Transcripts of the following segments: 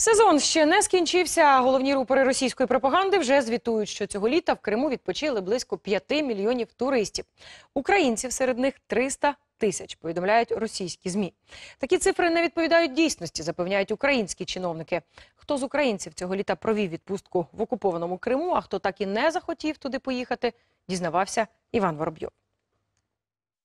Сезон ще не скінчився. Головні рупори російської пропаганди вже звітують, що цього літа в Криму відпочили близько 5 мільйонів туристів. Українців серед них 300 тисяч, повідомляють російські змі. Такі цифри не відповідають дійсності, запевняють українські чиновники. Хто з українців цього літа провів відпустку в окупованому Криму, а хто так і не захотів туди поїхати, дізнавався Іван Воробйов.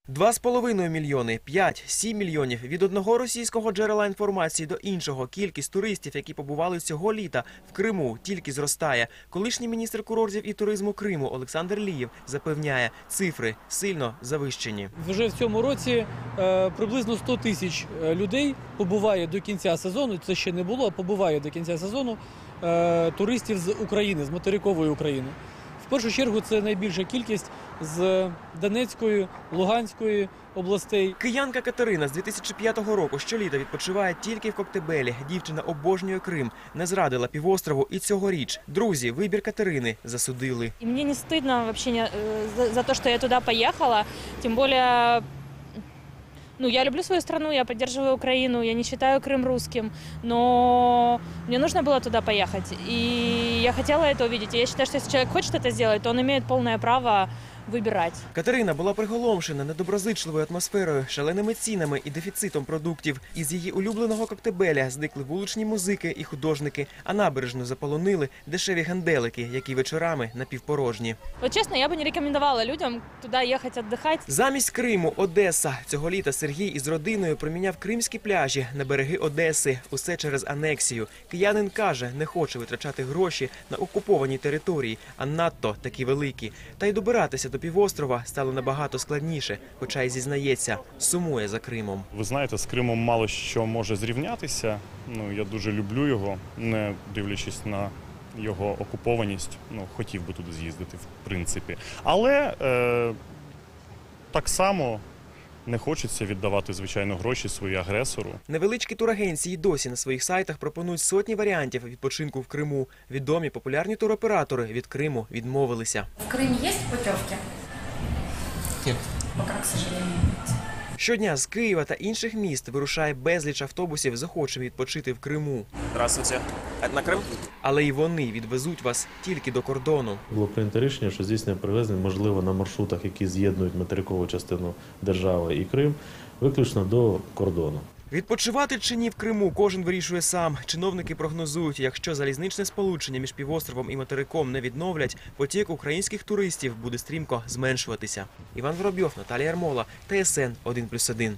Два з половиною мільйони, п'ять, сім мільйонів від одного російського джерела інформації до іншого. Кількість туристів, які побували цього літа в Криму, тільки зростає. Колишній міністр курортів і туризму Криму Олександр Лієв запевняє, цифри сильно завищені. Вже в цьому році е, приблизно 100 тисяч е, людей побуває до кінця сезону. Це ще не було, а побуває до кінця сезону е, туристів з України, з материкової України. В першу чергу це найбільша кількість з Донецької, Луганської областей. Киянка Катерина з 2005 року щоліта відпочиває тільки в Коктебелі. Дівчина обожнює Крим, не зрадила півострову і цьогоріч. Друзі, вибір Катерини засудили. І мені не стидно взагалі не- э, за, за то, что я туди поїхала, тим более, ну, я люблю свою страну, я поддерживаю Украину, я не считаю Крым русским, но мне нужно было туда поехать. И я хотела это увидеть. И я считаю, что если человек хочет это сделать, то он имеет полное право выбирать. Катерина була приголомшена недоброзичливою атмосферою, шаленими цінами і дефіцитом продуктів. Із її улюбленого коктебеля зникли вуличні музики і художники, а набережну заполонили дешеві ганделики, які вечорами напівпорожні. Вот честно, я бы не рекомендовала людям туда ехать отдыхать. Замість Криму Одеса цього літа Сергій із родиною проміняв кримські пляжі на береги Одеси. Усе через анексію. Киянин каже, не хоче витрачати гроші на окупованій території, а надто такі великі. Та й добиратися до півострова стало набагато складніше, хоча й зізнається, сумує за Кримом. Ви знаєте, з Кримом мало що може зрівнятися. Ну я дуже люблю його, не дивлячись на його окупованість. Ну хотів би туди з'їздити, в принципі. Але е, так само не хочеться віддавати звичайно гроші свої агресору. Невеличкі турагенції досі на своїх сайтах пропонують сотні варіантів відпочинку в Криму. Відомі популярні туроператори від Криму відмовилися. В Крыме есть путевки? Нет. Пока, к сожалению, нет. Щодня з Києва та інших міст вирушає безліч автобусів з охочими відпочити в Криму. Здравствуйте. На Крым? Але й вони відвезуть вас тільки до кордону. Було прийнято рішення, що здійснення перевезень можливо на маршрутах, які з'єднують материкову частину держави і Крим, виключно до кордону. Відпочивати чи ні в Криму кожен вирішує сам. Чиновники прогнозують, якщо залізничне сполучення між півостровом і материком не відновлять, потік українських туристів буде стрімко зменшуватися. Іван Воробйов, Наталія Ярмола, ТСН 1+,1.